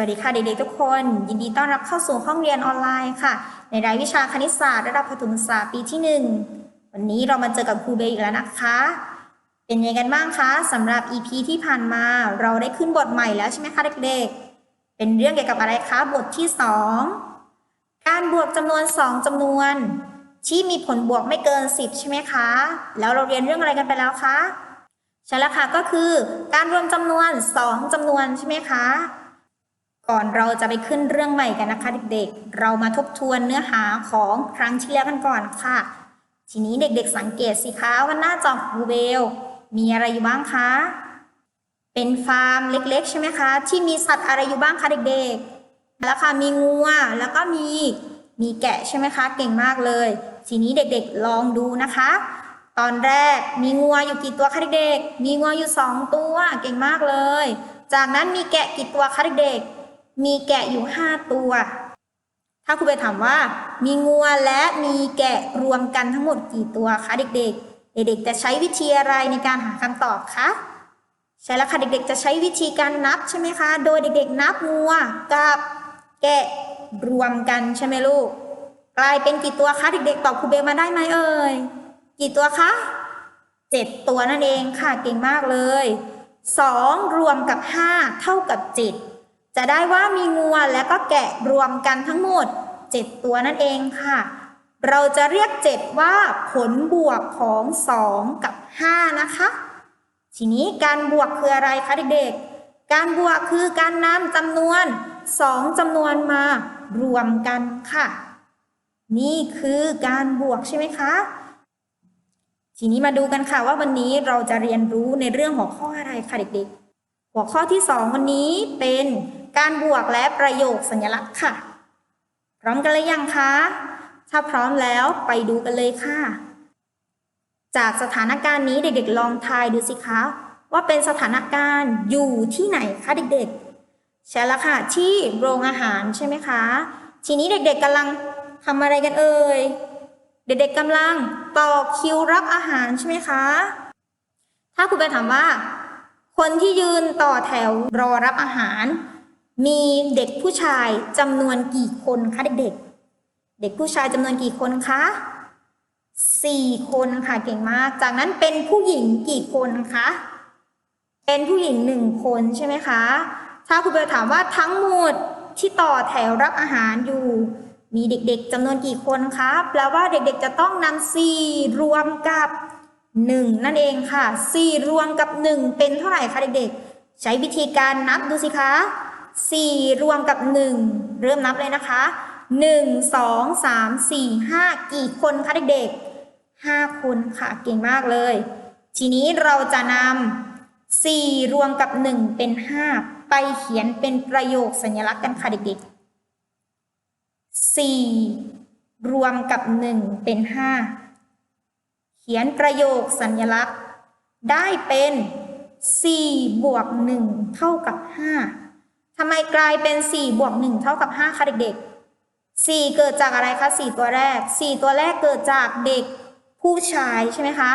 วัสดีค่ะเด็กๆทุกคน ยินดีต้อนรับเข้าสู่ห้องเรียนออนไลน์ค่ะ ในรายวิชาคณิตศาสตร์ระดับประถมศึกษาปีที่ 1 วันนี้เรามาเจอกับครูเบย์อีกแล้วนะคะ เป็นยังไงกันบ้างคะสำหรับ EP ที่ผ่านมาเราได้ขึ้นบทใหม่แล้วใช่ไหมคะเด็กๆ เป็นเรื่องเกี่ยวกับอะไรคะบทที่ 2 การบวกจำนวน 2จำนวน ที่มีผลบวกไม่เกิน 10 ใช่ไหมคะ แล้วเราเรียนเรื่องอะไรกันไปแล้วคะใช่แล้วค่ะก็คือ การรวมจำนวน 2จำนวนใช่ไหมคะ ก่อนเราจะไปขึ้นเรื่องใหม่กันนะคะเด็กๆ เรามาทบทวนเนื้อหาของครั้งที่แล้วกันก่อนค่ะ ทีนี้เด็กๆสังเกตสิคะว่าหน้าจอของ Google มีอะไรอยู่บ้างคะ เป็นฟาร์มเล็กๆ ใช่ไหมคะ ที่มีสัตว์อะไรอยู่บ้างคะเด็กๆ แล้วค่ะมีงัวแล้วก็มีมีแกะใช่ไหมคะ เก่งมากเลย ทีนี้เด็กๆลองดูนะคะ ตอนแรกมีงัวอยู่กี่ตัวคะเด็กๆ มีงัวอยู่สองตัวเก่งมากเลย จากนั้นมีแกะกี่ตัวคะเด็กๆ มีแกะอยู่ห้าตัว ถ้าครูไปถามว่า มีงัวและมีแกะรวมกันทั้งหมดกี่ตัวคะเด็กๆ เด็กๆจะใช้วิธีอะไรในการหาคำตอบคะใช่แล้วค่ะเด็กๆ จะใช้วิธีการนับใช่ไหมคะ โดยเด็กๆ นับงัวกับแกะรวมกันใช่ไหมลูก กลายเป็นกี่ตัวคะเด็กๆ ตอบครูเบลมาได้ไหมเอ่ย กี่ตัวคะเจ็ดตัวนั่นเองค่ะเก่งมากเลยสองรวมกับห้าเท่ากับเจ็ด จะได้ว่ามีงัวและก็แกะรวมกันทั้งหมดเจ็ดตัวนั่นเองค่ะ เราจะเรียกเจ็ดว่าผลบวกของสองกับห้านะคะ ทีนี้การบวกคืออะไรคะเด็กๆ การบวกคือการนำจำนวนสองจำนวนมารวมกันค่ะ นี่คือการบวกใช่ไหมคะทีนี้มาดูกันค่ะว่าวันนี้เราจะเรียนรู้ในเรื่องหัวข้ออะไรคะเด็กๆ หัวข้อที่สองวันนี้เป็น การบวกและประโยคสัญลักษณ์ค่ะ พร้อมกันเลยยังคะ ถ้าพร้อมแล้วไปดูกันเลยค่ะ จากสถานการณ์นี้เด็กๆ ลองทายดูสิคะ ว่าเป็นสถานการณ์อยู่ที่ไหนคะเด็กๆ ใช่แล้วค่ะที่โรงอาหารใช่ไหมคะ ทีนี้เด็กๆกำลังทำอะไรกันเอ่ย เด็กๆกำลังต่อคิวรับอาหารใช่ไหมคะ ถ้าคุณไปถามว่า คนที่ยืนต่อแถวรอรับอาหาร มีเด็กผู้ชายจำนวนกี่คนคะเด็กๆ เด็กผู้ชายจำนวนกี่คนคะสี่คนค่ะเก่งมาก จากนั้นเป็นผู้หญิงกี่คนคะ เป็นผู้หญิงหนึ่งคนใช่ไหมคะ ถ้าคุณไปถามว่าทั้งหมดที่ต่อแถวรับอาหารอยู่ มีเด็กๆจำนวนกี่คนคะแปลว่าเด็กๆจะต้องนำสี่รวมกับหนึ่งนั่นเองค่ะสี่รวมกับหนึ่งเป็นเท่าไหร่คะเด็กๆ ใช้วิธีการนับดูสิคะ สี่รวมกับหนึ่งเริ่มนับเลยนะคะหนึ่งสองสามสี่ห้ากี่คนคะเด็กๆห้าคนค่ะเก่งมากเลย ทีนี้เราจะนำสี่รวมกับหนึ่งเป็นห้าไปเขียนเป็นประโยคสัญลักษณ์กันค่ะเด็กๆสี่รวมกับหนึ่งเป็นห้าเขียนประโยคสัญลักษณ์ ได้เป็นสี่บวกหนึ่งเท่ากับห้า ทำไมกลายเป็นสี่บวกหนึ่งเท่ากับห้าคะเด็กๆสี่เกิดจากอะไรคะสี่ตัวแรกสี่ตัวแรกเกิดจากเด็กผู้ชายใช่ไหมคะ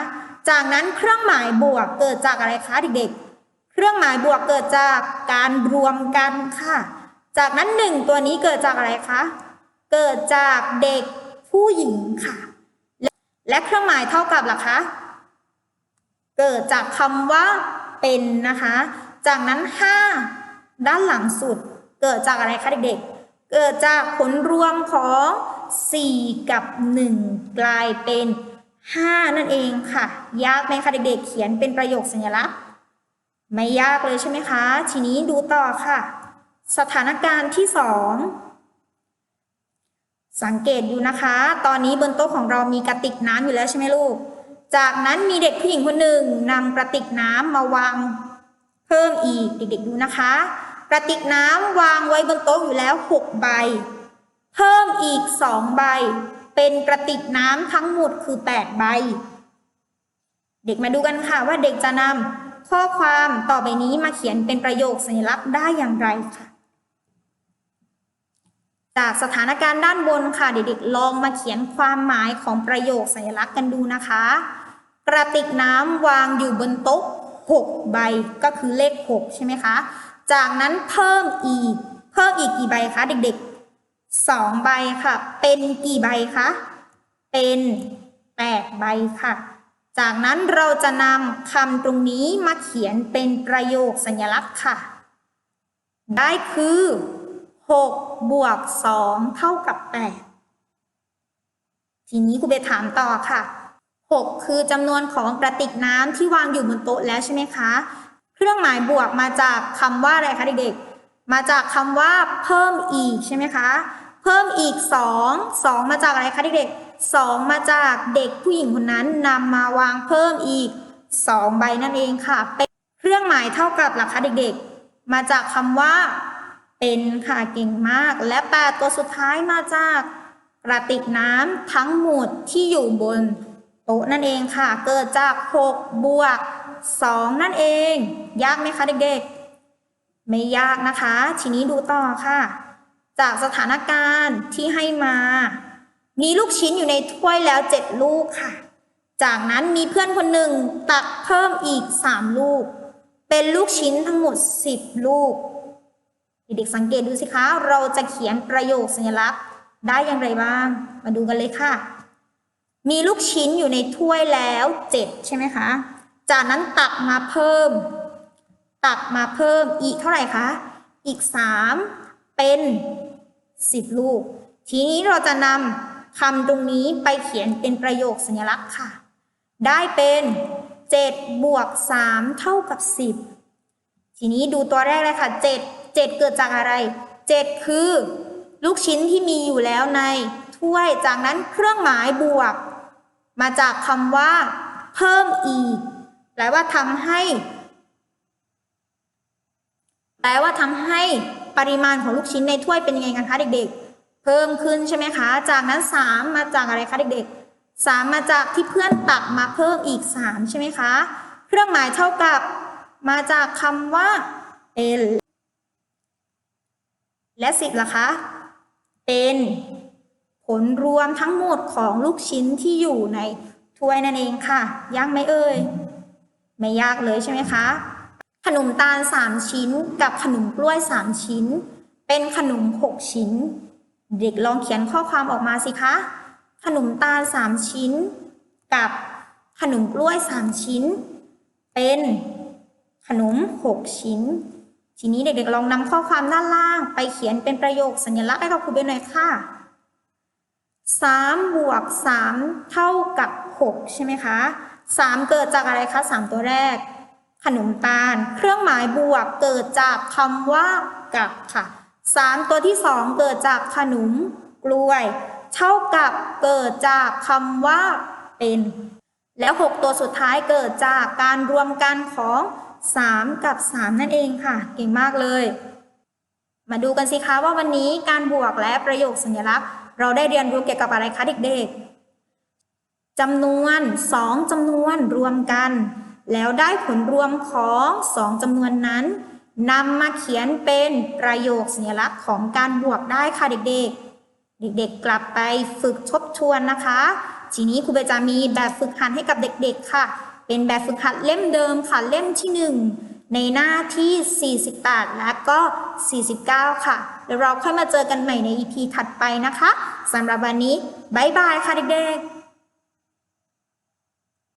จากนั้นเครื่องหมายบวกเกิดจากอะไรคะเด็กๆ เครื่องหมายบวกเกิดจากการรวมกันค่ะ จากนั้นหนึ่งตัวนี้เกิดจากอะไรคะ เกิดจากเด็กผู้หญิงค่ะ และและเครื่องหมายเท่ากับล่ะคะ เกิดจากคำว่าเป็นนะคะ จากนั้น 5 ด้านหลังสุดเกิดจากอะไรคะเด็กๆ เกิดจากผลรวมของ 4 กับ 1 กลายเป็น 5 นั่นเองค่ะ ยากไหมคะเด็กๆ เขียนเป็นประโยคสัญลักษณ์ ไม่ยากเลยใช่ไหมคะ ทีนี้ดูต่อค่ะ สถานการณ์ที่ 2 สังเกตดูนะคะ ตอนนี้บนโต๊ะของเรามีกระติกน้ำอยู่แล้วใช่ไหมลูก จากนั้นมีเด็กผู้หญิงคนหนึ่งนำกระติกน้ำมาวางเพิ่มอีกเด็กๆดูนะคะ ระติกน้ำวางไว้บนโต๊ะอยู่แล้ว 6 ใบ เพิ่มอีก 2 ใบ เป็นกระติกน้ำทั้งหมดคือ 8 ใบ เด็กมาดูกันค่ะว่าเด็กจะนำข้อความต่อไปนี้มาเขียนเป็นประโยคสัญลักษณ์ได้อย่างไรค่ะ จากสถานการณ์ด้านบนค่ะ เด็กๆลองมาเขียนความหมายของประโยคสัญลักษณ์กันดูนะคะ กระติกน้ำวางอยู่บนโต๊ะ6ใบก็คือเลข 6 ใช่ไหมคะ จากนั้นเพิ่มอีก เพิ่มอีกกี่ใบคะเด็กๆสองใบค่ะ เป็นกี่ใบคะ เป็นแปดใบค่ะ จากนั้นเราจะนำคำตรงนี้มาเขียนเป็นประโยคสัญลักษณ์ค่ะ ได้คือ6บวก2เท่ากับ 8 ทีนี้ครูเบถามต่อค่ะ 6 คือจำนวนของกระติกน้ำที่วางอยู่บนโต๊ะแล้วใช่ไหมคะ เครื่องหมายบวกมาจากคำว่าอะไรคะเด็กๆ มาจากคำว่าเพิ่มอีกใช่ไหมคะ เพิ่มอีก 2 2 มาจากอะไรคะเด็กๆ 2 มาจากเด็กผู้หญิงคนนั้นนำมาวางเพิ่มอีก 2 ใบนั่นเองค่ะ เป็นเครื่องหมายเท่ากับหลักคะเด็กๆ มาจากคำว่าเป็นค่ะเก่งมาก และแปดตัวสุดท้ายมาจากกระติกน้ำทั้งหมดที่อยู่บนโต๊ะนั่นเองค่ะ เกิดจาก 6 บวก 2 นั่นเอง ยากไหมคะเด็กๆ ไม่ยากนะคะ ทีนี้ดูต่อค่ะ จากสถานการณ์ที่ให้มา มีลูกชิ้นอยู่ในถ้วยแล้ว 7 ลูกค่ะ จากนั้นมีเพื่อนคนหนึ่งตักเพิ่มอีก 3 ลูก เป็นลูกชิ้นทั้งหมด 10 ลูก เด็กๆสังเกตดูสิคะ เราจะเขียนประโยคสัญลักษณ์ได้อย่างไรบ้าง มาดูกันเลยค่ะ มีลูกชิ้นอยู่ในถ้วยแล้วเจ็ดใช่ไหมคะ จากนั้นตักมาเพิ่ม ตักมาเพิ่มอีกเท่าไหร่คะ อีกสามเป็นสิบลูก ทีนี้เราจะนำคำตรงนี้ไปเขียนเป็นประโยคสัญลักษณ์ค่ะ ได้เป็นเจ็ดบวกสามเท่ากับสิบทีนี้ดูตัวแรกเลยค่ะเจ็ดเจ็ดเกิดจากอะไรเจ็ดคือ ลูกชิ้นที่มีอยู่แล้วในถ้วย จากนั้นเครื่องหมายบวก มาจากคำว่า เพิ่มอีก แปลว่าทำให้ แปลว่าทำให้ปริมาณของลูกชิ้นในถ้วยเป็นยังไงกันคะเด็ก ๆ เพิ่มขึ้นใช่ไหมคะ จากนั้นสามมาจากอะไรคะเด็กๆสามมาจากที่เพื่อนตักมาเพิ่มอีกสามใช่ไหมคะ เครื่องหมายเท่ากับมาจากคำว่าเป็นและสิบล่ะคะ เป็นผลรวมทั้งหมดของลูกชิ้นที่อยู่ในถ้วยนั่นเองค่ะยากไหมเอ่ย ไม่ยากเลยใช่ไหมคะ ขนมตาล 3 ชิ้น กับขนมกล้วย 3 ชิ้น เป็นขนม 6 ชิ้น เด็กลองเขียนข้อความออกมาสิคะ ขนมตาล 3 ชิ้น กับขนมกล้วย 3 ชิ้น เป็นขนม 6 ชิ้น ทีนี้เด็กๆลองนำข้อความด้านล่าง ไปเขียนเป็นประโยคสัญลักษณ์ให้กับครูเบนหน่อยค่ะ3บวก3เท่ากับ 6 ใช่ไหมคะ 3 เกิดจากอะไรคะ 3 ตัวแรก ขนมตาล เครื่องหมายบวกเกิดจากคำว่ากับค่ะ 3 ตัวที่ 2 เกิดจากขนมกล้วย เท่ากับเกิดจากคำว่าเป็น แล้ว 6 ตัวสุดท้ายเกิดจากการรวมกันของ 3 กับ 3 นั่นเองค่ะ เก่งมากเลย มาดูกันสิคะว่าวันนี้การบวกและประโยคสัญลักษณ์ เราได้เรียนรู้เกี่ยวกับอะไรคะเด็กๆ จำนวน 2จำนวนรวมกัน แล้วได้ผลรวมของ 2จำนวนนั้นนำมาเขียนเป็นประโยคสัญลักษณ์ของการบวกได้ค่ะเด็กๆ เด็กๆ กลับไปฝึกทบทวนนะคะ ทีนี้ครูเบจะมีแบบฝึกหัดให้กับเด็ก ๆ ค่ะ เป็นแบบฝึกหัดเล่มเดิมค่ะเล่มที่ 1 ในหน้าที่ 48 และก็ 49 ค่ะ เดี๋ยวเราค่อยมาเจอกันใหม่ใน EP ถัดไปนะคะสำหรับวันนี้บ๊ายบายค่ะเด็กๆ